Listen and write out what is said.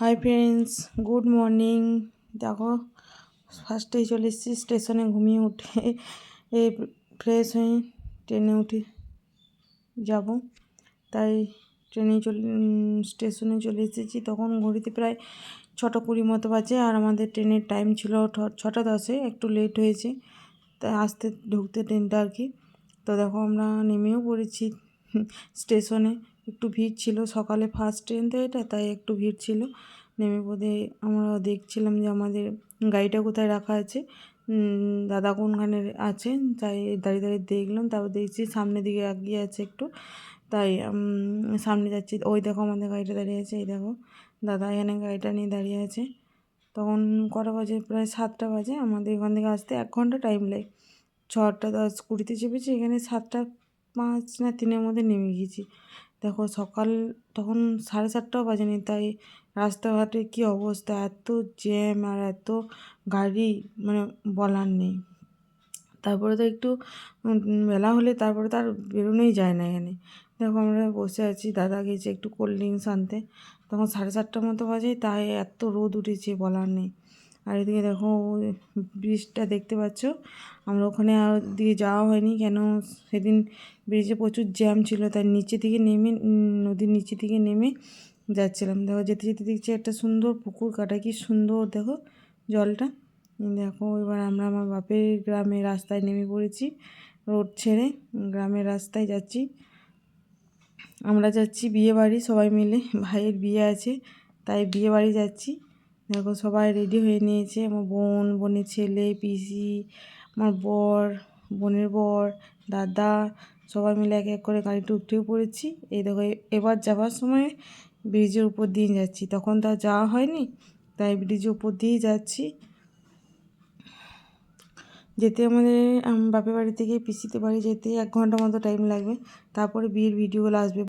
Hi friends good morning দেখো ফার্স্টেই চলে এসেছি স্টেশনে ঘুমিয়ে উঠে, এ ফ্রেশ হয়ে ট্রেনে উঠে যাব। তাই ট্রেনে চলে স্টেশনে চলে এসেছি। তখন ঘড়িতে প্রায় ছটা কুড়ি মতো বাজে, আর আমাদের ট্রেনের টাইম ছিল ছটা দশে, একটু লেট হয়েছে। তাই আসতে, ঢুকতে ট্রেনটা আর কি। তো দেখো, আমরা নেমেও পড়েছি স্টেশনে একটু ভিড় ছিল সকালে ফার্স্ট ট্রেন তো এটা, তাই একটু ভিড় ছিল। নেমে পড়ে আমরা দেখছিলাম যে আমাদের গাড়িটা কোথায় রাখা আছে। দাদা কোনখানে আছে, তাই দাঁড়িয়ে দাঁড়িয়ে দেখলাম, তারপর দেখছি সামনের দিকে এগিয়ে আছে একটু। তাই সামনে যাচ্ছি। ওই দেখো আমাদের গাড়িটা দাঁড়িয়ে আছে, এই দেখো। দাদা এখানে গাড়িটা নিয়ে দাঁড়িয়ে আছে। তখন কটা বাজে? প্রায় সাতটা বাজে। আমাদের এখান থেকে আসতে এক ঘণ্টা টাইম লাগে। ছটা দশ কুড়িতে চেপেছি, এখানে সাতটা পাঁচ না তিনের মধ্যে নেমে গিয়েছি। দেখো সকাল তখন সাড়ে সাতটাও বাজেনি তাই রাস্তাঘাটে কী অবস্থা? এত জ্যাম আর এত গাড়ি মানে বলার নেই। তারপরে তো একটু উম, বেলা হলে তারপরে তো আর বেরোনোই যায় না এখানে। দেখো আমরা বসে আছি দাদা গেছে একটু কোল্ড ড্রিঙ্কস আনতে। তখন সাড়ে সাতটার মতো বাজে তাই এত রোদ উঠেছে বলার নেই। আর এদিকে দেখো ব্রিজটা দেখতে পাচ্ছ। আমরা ওখানে আর দিকে যাওয়া হয়নি কেন সেদিন ব্রিজে প্রচুর জ্যাম ছিল, তাই নিচে থেকে নেমে, নদীর নিচে থেকে নেমে যাচ্ছিলাম। দেখো যেতে যেতে দেখছি একটা সুন্দর পুকুর কাটা, কি সুন্দর দেখো জলটা। দেখো এবার আমরা আমার বাপের গ্রামে রাস্তায় নেমে পড়েছি রোড ছেড়ে, গ্রামের রাস্তায় যাচ্ছি। আমরা যাচ্ছি বিয়ে বাড়ি সবাই মিলে, ভাইয়ের বিয়ে আছে, তাই বিয়ে বাড়ি যাচ্ছি। দেখো সবাই রেডি হয়ে নিয়েছে। আমার বোন, বোনের ছেলে, পিসি, আমার বর, বোনের বর, দাদা, সবাই মিলে এক এক করে গাড়িতে উঠেও পড়েছি এই দেখো, এবার যাওয়ার সময় ব্রিজের উপর দিয়ে যাচ্ছি। তখন তো যাওয়া হয়নি, তাই ব্রিজের উপর দিয়েই যাচ্ছি। যেতে আমাদের বাপের বাড়ি থেকে পিসিতে বাড়ি যেতে এক ঘণ্টা মতো টাইম লাগবে। তারপরে বিয়ের ভিডিওগুলো আসবে।